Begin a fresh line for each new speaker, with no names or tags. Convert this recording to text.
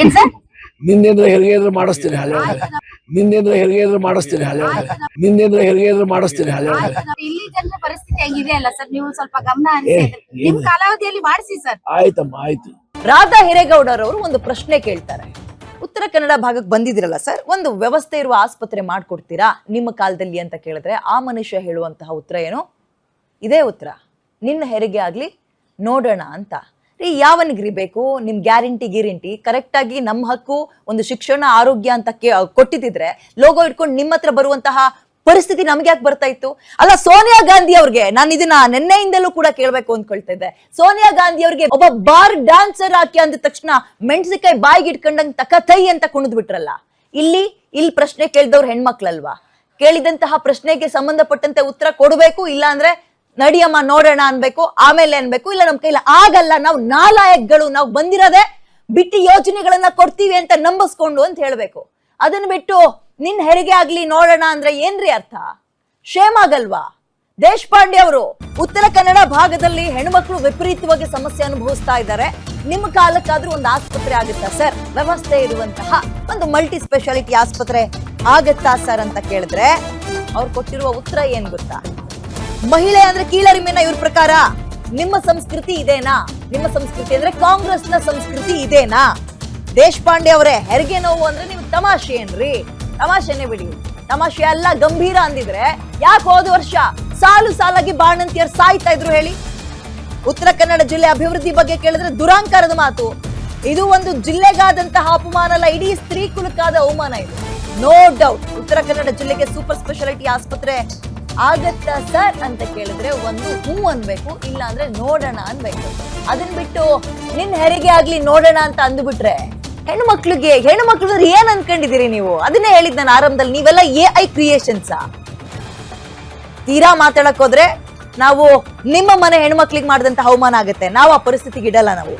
ಏನ್ ಸರ್?
ನಿನ್ನೆಂದ್ರೆ ಹೆರಿಗೆ ಇದ್ರೆ ಮಾಡಿಸ್ತೀನಿ ಹಳೆ ನಿನ್ನೆಂದ್ರೆ ಹೆರಿಗೆ ಇದ್ರೆ ಮಾಡಿಸ್ತೀನಿ ಹಳೆ ನಿನ್ನೆಂದ್ರೆ ಹೆರಿಗೆ ಇದ್ರೆ ಮಾಡಿಸ್ತೀನಿ ಹಳೆ
ಇಲ್ಲಿ ಜನರ ಪರಿಸ್ಥಿತಿ ಹೆಂಗಿದೆ ಅಲ್ಲ ಸರ್? ನೀವು ಸ್ವಲ್ಪ ಗಮನ ಹರಿಸಿ ನಿಮ್? ಕಾಲಾವಧಿಯಲ್ಲಿ ಮಾಡಿಸಿ ಸರ್.
ಆಯ್ತಮ್ಮ ಆಯ್ತು.
ರಾಧಾ ಹಿರೇಗೌಡರವರು ಒಂದು ಪ್ರಶ್ನೆ ಕೇಳ್ತಾರೆ. ಉತ್ತರ ಕನ್ನಡ ಭಾಗಕ್ಕೆ ಬಂದಿದಿರಲ್ಲ ಸರ್? ಒಂದು ವ್ಯವಸ್ಥೆ ಇರುವ ಆಸ್ಪತ್ರೆ ಮಾಡ್ಕೊಡ್ತೀರಾ? ನಿಮ್ಮ ಕಾಲದಲ್ಲಿ ಅಂತ ಕೇಳಿದ್ರೆ ಆ ಮನುಷ್ಯ ಹೇಳುವಂತಹ ಉತ್ತರ ಏನು? ಇದೇ ಉತ್ತರ. ನಿನ್ನ ಹೆರಿಗೆ ಆಗ್ಲಿ ನೋಡೋಣ ಅಂತ. ರೀ ಯಾವನಿಗ್ರಿ ಬೇಕು? ನಿಮ್ ಗ್ಯಾರಂಟಿ ಗ್ಯಾರಂಟಿ. ಕರೆಕ್ಟ್ ಆಗಿ ನಮ್ಮ ಹಕ್ಕು ಒಂದು ಶಿಕ್ಷಣ, ಆರೋಗ್ಯ ಅಂತ ಕೊಟ್ಟಿದ್ರೆ ಲೋಗೋ ಇಟ್ಕೊಂಡು ನಿಮ್ಮ ಹತ್ರ ಬರುವಂತಹ ಪರಿಸ್ಥಿತಿ ನಮ್ಗೆ ಯಾಕೆ ಬರ್ತಾ ಇತ್ತು? ಅಲ್ಲ, ಸೋನಿಯಾ ಗಾಂಧಿ ಅವ್ರಿಗೆ ನಾನು ಇದನ್ನ ನಿನ್ನೆಯಿಂದಲೂ ಕೂಡ ಕೇಳಬೇಕು ಅಂದ್ಕೊಳ್ತಾ ಇದ್ದೆ. ಸೋನಿಯಾ ಗಾಂಧಿ ಅವ್ರಿಗೆ ಒಬ್ಬ ಬಾರ್ ಡಾನ್ಸರ್ ಹಾಕಿ ಅಂದ ತಕ್ಷಣ ಮೆಣಸಿನಕಾಯಿ ಬಾಯಿಗೆ ಇಟ್ಕೊಂಡಂಗ್ ತಕತೈ ಅಂತ ಕುಣಿದ್ ಬಿಟ್ರಲ್ಲ? ಇಲ್ಲಿ ಇಲ್ಲಿ ಪ್ರಶ್ನೆ ಕೇಳಿದವ್ರು ಹೆಣ್ಮಕ್ಳಲ್ವಾ? ಕೇಳಿದಂತಹ ಪ್ರಶ್ನೆಗೆ ಸಂಬಂಧಪಟ್ಟಂತೆ ಉತ್ತರ ಕೊಡಬೇಕು ಇಲ್ಲ ಅಂದ್ರೆ ನಡಿಯಮ್ಮ ನೋಡೋಣ ಅನ್ಬೇಕು, ಆಮೇಲೆ ಅನ್ಬೇಕು, ಇಲ್ಲ ನಮ್ ಕೈಲಿ ಆಗಲ್ಲ, ನಾವು ನಾಲಾಯಕ್ಗಳು, ನಾವು ಬಂದಿರೋದೆ ಬಿಟ್ಟು ಯೋಜನೆಗಳನ್ನ ಕೊಡ್ತೀವಿ ಅಂತ ನಂಬಿಸ್ಕೊಂಡು ಅಂತ ಹೇಳ್ಬೇಕು. ಅದನ್ನ ಬಿಟ್ಟು ನಿನ್ ಹೆರಿಗೆ ಆಗ್ಲಿ ನೋಡೋಣ ಅಂದ್ರೆ ಏನ್ರಿ ಅರ್ಥ? ಶೇಮ್ ಆಗಲ್ವಾ? ದೇಶಪಾಂಡೆ ಅವರು ಉತ್ತರ ಕನ್ನಡ ಭಾಗದಲ್ಲಿ ಹೆಣ್ಮಕ್ಳು ವಿಪರೀತವಾಗಿ ಸಮಸ್ಯೆ ಅನುಭವಿಸ್ತಾ ಇದ್ದಾರೆ. ನಿಮ್ಮ ಕಾಲಕ್ಕಾದ್ರೂ ಒಂದು ಆಸ್ಪತ್ರೆ ಆಗುತ್ತಾ ಸರ್? ವ್ಯವಸ್ಥೆ ಇರುವಂತಹ ಒಂದು ಮಲ್ಟಿ ಸ್ಪೆಷಾಲಿಟಿ ಆಸ್ಪತ್ರೆ ಆಗತ್ತಾ ಸರ್ ಅಂತ ಕೇಳಿದ್ರೆ ಅವ್ರು ಕೊಟ್ಟಿರುವ ಉತ್ತರ ಏನ್ ಗೊತ್ತಾ? ಮಹಿಳೆ ಅಂದ್ರೆ ಕೀಳರಿಮೆನ ಇವ್ರ ಪ್ರಕಾರ. ನಿಮ್ಮ ಸಂಸ್ಕೃತಿ ಇದೇನಾ? ನಿಮ್ಮ ಸಂಸ್ಕೃತಿ ಅಂದ್ರೆ ಕಾಂಗ್ರೆಸ್ನ ಸಂಸ್ಕೃತಿ ಇದೇನಾ? ದೇಶಪಾಂಡೆ ಅವರೇ, ಹೆರಿಗೆ ನೋವು ಅಂದ್ರೆ ನೀವು ತಮಾಷೆ ಏನ್ರಿ? ತಮಾಷೆನೆ ಬಿಡಿ. ತಮಾಷೆ ಅಲ್ಲ, ಗಂಭೀರ ಅಂದಿದ್ರೆ ಯಾಕೆ ಹೋದ ವರ್ಷ ಸಾಲು ಸಾಲಾಗಿ ಬಾಣಂತಿಯರ್ ಸಾಯ್ತಾ ಇದ್ರು ಹೇಳಿ? ಉತ್ತರ ಕನ್ನಡ ಜಿಲ್ಲೆ ಅಭಿವೃದ್ಧಿ ಬಗ್ಗೆ ಕೇಳಿದ್ರೆ ದುರಾಂಕಾರದ ಮಾತು. ಇದು ಒಂದು ಜಿಲ್ಲೆಗಾದಂತಹ ಅಪಮಾನ ಅಲ್ಲ, ಇಡೀ ಸ್ತ್ರೀ ಕುಲಕ್ಕಾದ ಅವಮಾನ ಇದು. ನೋ ಡೌಟ್ ಉತ್ತರ ಕನ್ನಡ ಜಿಲ್ಲೆಗೆ ಸೂಪರ್ ಸ್ಪೆಷಾಲಿಟಿ ಆಸ್ಪತ್ರೆ ಆಗತ್ತಾ ಸರ್ ಅಂತ ಕೇಳಿದ್ರೆ ಒಂದು ಹೂ ಅನ್ಬೇಕು ಇಲ್ಲ ಅಂದ್ರೆ ನೋಡೋಣ ಅನ್ಬೇಕು. ಅದನ್ ಬಿಟ್ಟು ನಿನ್ ಹೆರಿಗೆ ಆಗ್ಲಿ ನೋಡೋಣ ಅಂತ ಅಂದ್ಬಿಟ್ರೆ ಹೆಣ್ಮಕ್ಳಿಗೆ ಹೆಣ್ಣು ಮಕ್ಳು ಏನ್ ಅನ್ಕೊಂಡಿದೀರಿ ನೀವು? ಅದನ್ನೇ ಹೇಳಿದ್ ನಾನು ಆರಂಭದಲ್ಲಿ, ನೀವೆಲ್ಲ ಎ ಐ ಕ್ರಿಯೇಷನ್ಸ್ ತೀರಾ ಮಾತಾಡಕ್ ಹೋದ್ರೆ ನಾವು ನಿಮ್ಮ ಮನೆ ಹೆಣ್ಮಕ್ಳಿಗೆ ಮಾಡಿದಂತ ಅವಮಾನ ಆಗುತ್ತೆ. ನಾವು ಆ ಪರಿಸ್ಥಿತಿಗೆ ಇಡಲ್ಲ ನಾವು.